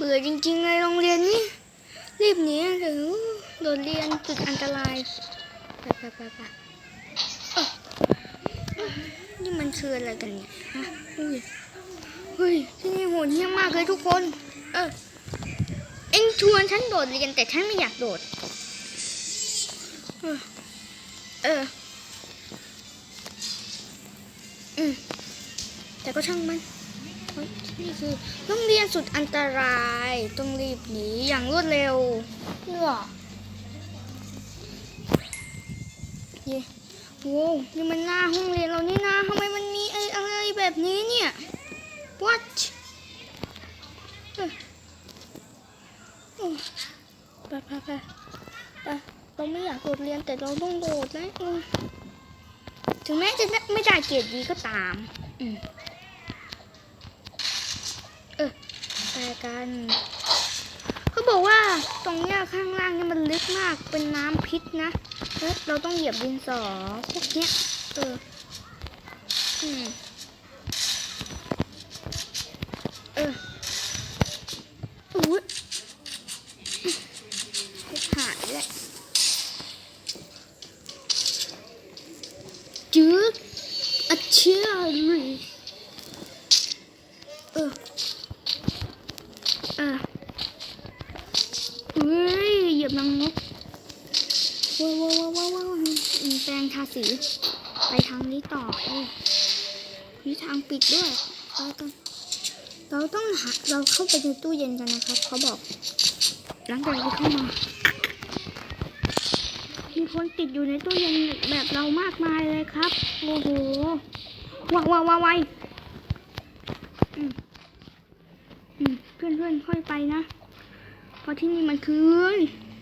เบื่อจริงๆเลยโรงเรียนนี้ รีบหนีเถอโดดเรียนจุดอันตรายไปไปไปไปนี่มันคืออะไรกันเนี่ยฮะอุ้ยเฮ้ยที่นี่โหดเหี้ยมมากเลยทุกคน เออเอ็งชวนฉันโดดเรียนแต่ฉันไม่อยากโดด เออเอออืมแต่ก็ช่างมัน นี่คือโรงเรียนสุดอันตราย ต้องรีบหนีอย่างรวดเร็วเพื่อเย่โว้วนี่มันหน้าห้องเรียนเรานี่นะทำไมมันมีไอ้อะไรแบบนี้เนี่ย what เอ้ยโอ้ไปไปไปไปเราไม่อยากโดดเรียนแต่เราต้องโดดนะอืมถึงแม้จะไม่ได้เกรดดีก็ตาม อืม เออไป กัน เขาบอกว่าตรงเนี้ยข้างล่างนี่มันลึกมากเป็นน้ำพิษนะเฮ้ยเราต้องเหยียบดินสอพวกเนี้ยเอออืมเอออุ้ยหายแล้วจืดอะเชื่อเลยเออ อะ เฮ้ยเหยียบนางนกว้าวว้าวว้าวว้าวแปรงทาสี ไปทางนี้ต่อโอ้มีทางปิดด้วยไปกันเราต้องหาเราเข้าไปในตู้เย็นกันนะครับ เขาบอก หลังจากที่เข้ามา มีคนติดอยู่ในตู้เย็นแบบเรามากมายเลยครับ โอ้โหว้าวว้าวว้าวเพื่อนเพื่อนๆค่อยไปนะ เพราะที่นี่มันคือ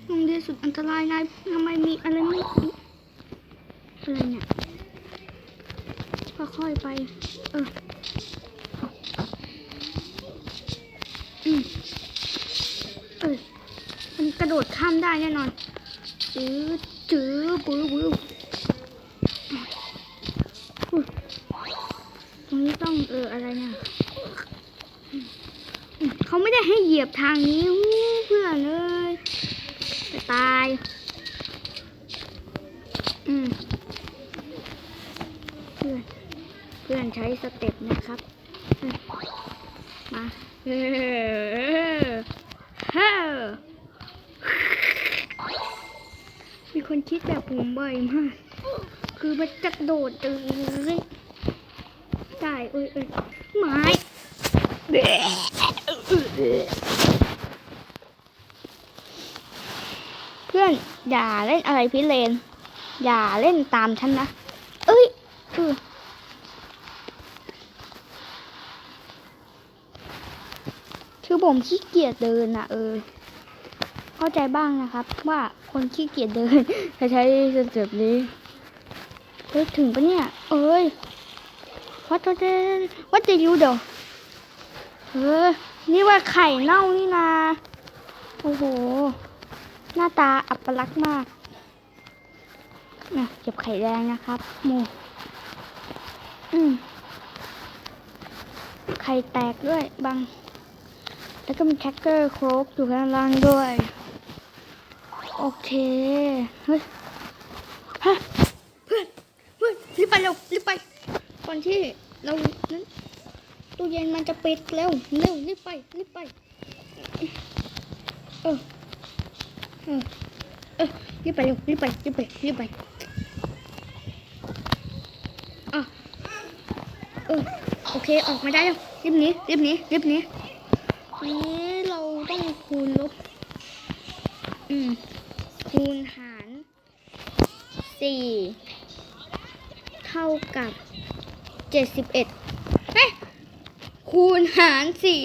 โรงเรียนสุดอันตรายนายทำไมมีอะไรไม่อะไรเนี่ยค่อยๆไป เอออืมเออมันกระโดดข้ามได้แน่นอนจื้อจื้อปื้อปื้ออุ๊ยตรงนี้ต้องเอออะไรเนี่ยเขาไม่ได้ให้เหยียบทางนี้ เพื่อนเลยจะตาย อืมเพื่อน เพื่อนใช้สเต็ปนะครับ มาเฮ้อเฮ้มีคนคิดแบบผมบ่อยมาก คือมันจะโดดเลยได้เอ้ยเอ้ยไม้ เพื่อนอย่าเล่นอะไรพิเรนอย่าเล่นตามฉันนะ เอ้ยเออคือผมขี้เกียจเดินอะเออ เข้าใจบ้างนะครับ ว่าคนขี้เกียจเดินใช้สเต็ปนี้เฮ้ยถึงปะเนี่ย เอ้ยวัดวัดวัดจะยูเดี๋ยวเออนี่ว่าไข่เน่านี่นาโอ้โห หน้าตาอัปลักษณ์มากนะเก็บไข่แดงนะครับหมูอืมไข่แตกด้วยบางแล้วก็มีแคคเกอร์โครกอยู่ข้างล่างด้วย โอเค เฮ้ยฮะเพื่อนเพื่อนรีบไปเร็วรีบไปก่อนที่เรานั้นตู้เย็นมันจะปิดเร็วเร็วรีบไปรีบไป เออ เออรีบไปเร็วรีบไปรีบไปรีบไปอะเออโอเคออกมาได้แล้วรีบนี้รีบนี้รีบนีอันนี้เราต้องคูณลบอืมคูณหารสี่เท่ากับเจ็ดสิบเอ็ดเฮ้คูณหารสี่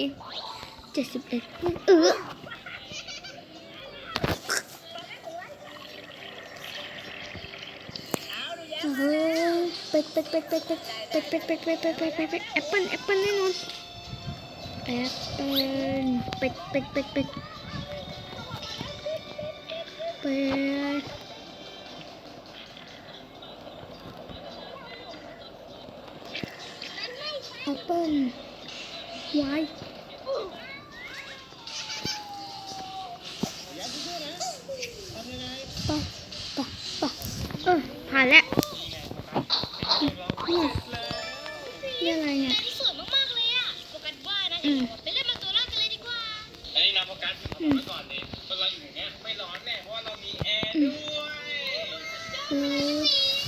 เจ็ดสิบเอ็ดเออ เฮ้ยเป็ดเป็ดเป็ดเป็ดเป็ดเป็ดเป็ดเป็ดเป็ดเป็ดเป็ดเป็ดเแอปเปิลแอปเปิลแน่นอนแอปเปิลเป็ดเป็ดเป็ดเป็ดเป็ดแอปเปิลวายปะปะปะเออผ่านแล้ว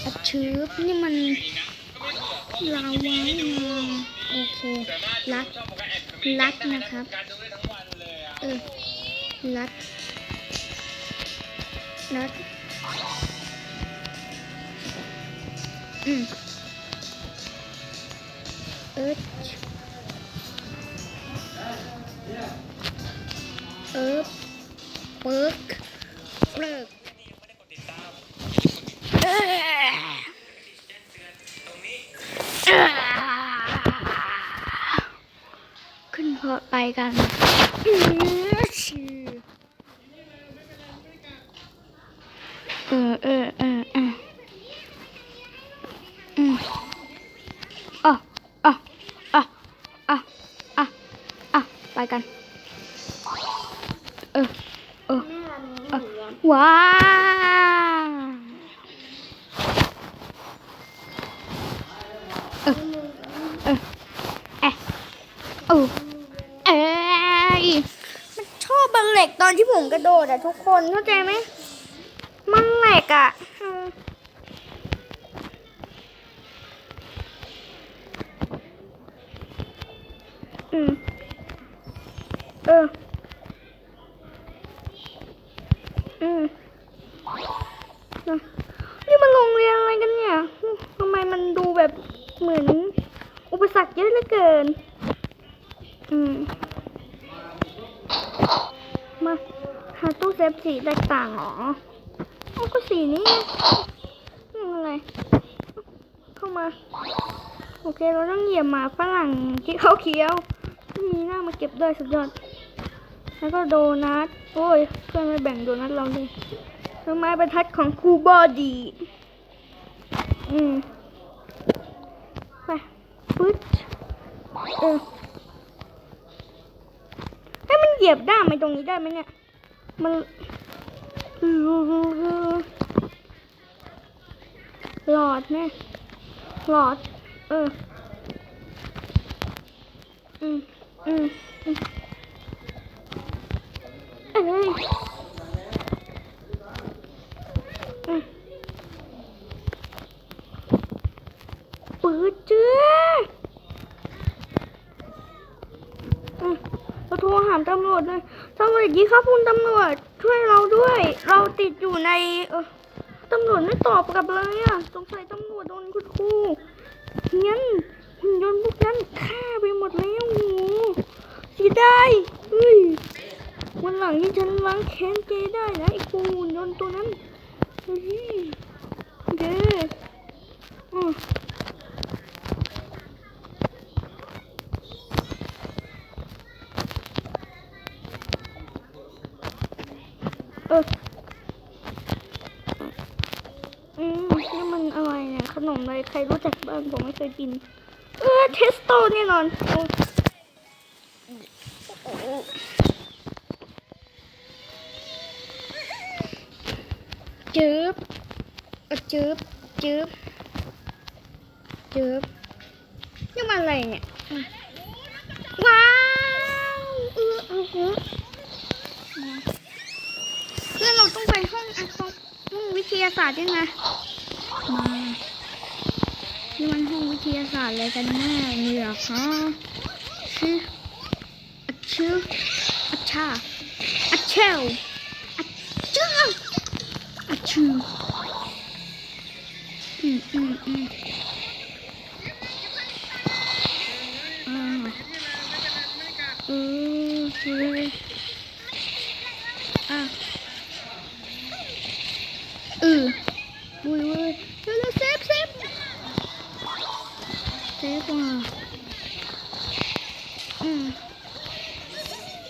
อัดชืบนี่มันราะลาวามาโอเค รัด รัดนะครับ เออ รัด รัด อืมเอิร์ธเอิร์ธเปิร์กเปิร์กเอ้ยขึ้นพอ ไปกันอื้อชื่อเออเออเออเออ มันชอบบังเหล็กตอนที่ผมกระโดดอะทุกคนเข้าใจไหมมันเหล็กอะอืมเอออืมนี่มันโรงเรียนอะไรกันเนี่ยทำไมมันดูแบบเหมือน อุปสรรคเยอะเหลือเกิน อืม มาหาตู้เซฟสีแตกต่างหรอเอาก็สีนี้นี่อะไรเข้ามา โอเค เราต้องเหยียบหมาฝรั่งที่เขาเคี้ยวมีหน้ามาเก็บด้วยสุดยอด แล้วก็โดนัท โอ้ย เพื่อนไม่แบ่งโดนัทเราเลยต้นไม้บรรทัดของครูบอดี อืม ไปปึ๊ดเออ เหยียบด้ามไปตรงนี้ได้ไหมเนี่ย มันหลอดแน่หลอด เออ อืมอืมอืมเอ้ยอืมปืดเจ้าอืมเราโทรหาตำรวจเลยสวัสดี ครับคุณตำรวจช่วยเราด้วย เราติดอยู่ในตำรวจไม่ตอบกลับเลยอะสงสัยตำรวจโดนคุณครูงั้นหุ่นยนต์พวกนั้นฆ่าไปหมดแล้วโอ้โหเสียดายเฮ้ยวันหลังที่ฉันล้างแค้นเจได้นะไอ้ปูหุ่นยนต์ตัวนั้นเฮ้ยเด้อออเอออืมนี่มันอะไรเนี่ยขนมอะไรใครรู้จักบ้างผมไม่เคยกิน เออเทสโตแน่นอนจืบจืบจืบจืบนี่มันอะไรเนี่ย ว้าวเออเออเออเพื่อนเราต้องไปห้องอะตอมห้องวิทยาศาสตร์ด้วยนะมา นี่มันห้องวิทยาศาสตร์อะไรกันแน่เนี่ยคะชื่ออัชชื่ออัชชาอัชเชลอัชชื่ออัชชื่อมอืมอืมอ่าเออเลยอะเออวุ้ยวุ้ยเร็วๆเซฟเซฟ เซฟว่ะอืม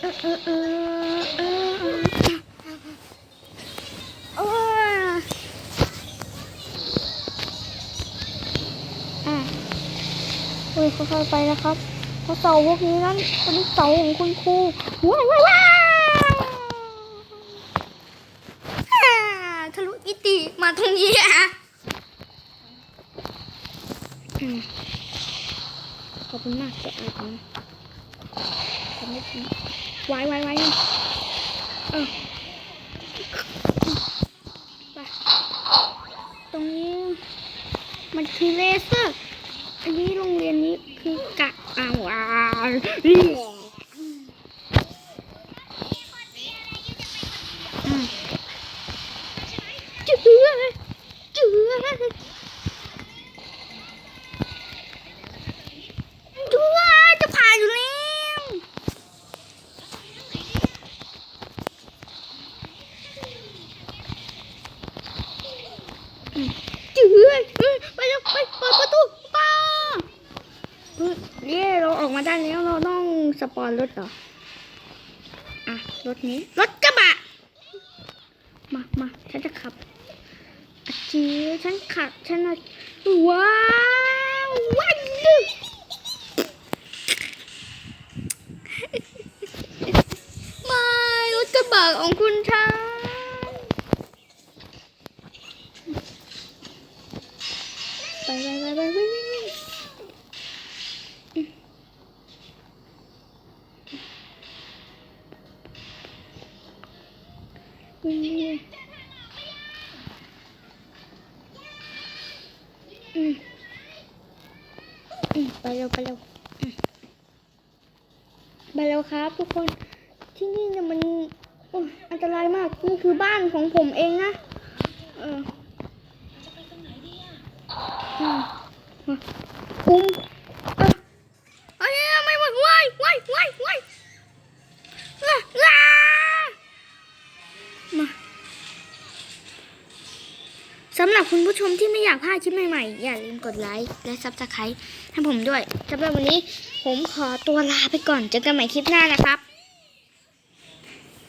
เออเออเออเออเออโอ้ยอะเฮ้ยค่อยๆไปนะครับเพราะเสาพวกนี้นั้นเป็นเสาของคุณครูว้ายว้ายว้ายอ่าทะลุอิติมาตรงนี้อะขอบคุณมากจะอาบน้ำทำไม่ดี ไว้ไว้ไว้เออไปตรงนี้มันคือเลเซอร์ อันนี้โรงเรียนนี้คือกะอ่าวอ่าเรียอืมจื้อจื้อจื้อจะผ่านอยู่แล้วอืมจื้อเอ้ยไปเร็วไปเปิดประตูป้าเฮ้ยเย่เราออกมาได้แล้วเราต้องส ปอนรถเหรอ อะ รถนี้ รถกระบะ มามาฉันจะขับอาจีฉันขับ ฉันน่ะว้าวว้าวดึกไม่ รถกระบะของคุณ ไปเร็วไปเร็วไปเร็วครับทุกคนที่นี่เนี่ยมันอันตรายมาก นี่คือบ้านของผมเองนะ เอออืมมาคุมเออำหรับคุณผู้ชมที่ไม่อยากพลาดคลิปใหม่ๆ อย่าลืมกดไลค์และซับสไครต์ให้ผมด้วยสำหรับวันนี้ผมขอตัวลาไปก่อนเจอกันใหม่คลิปหน้านะครับ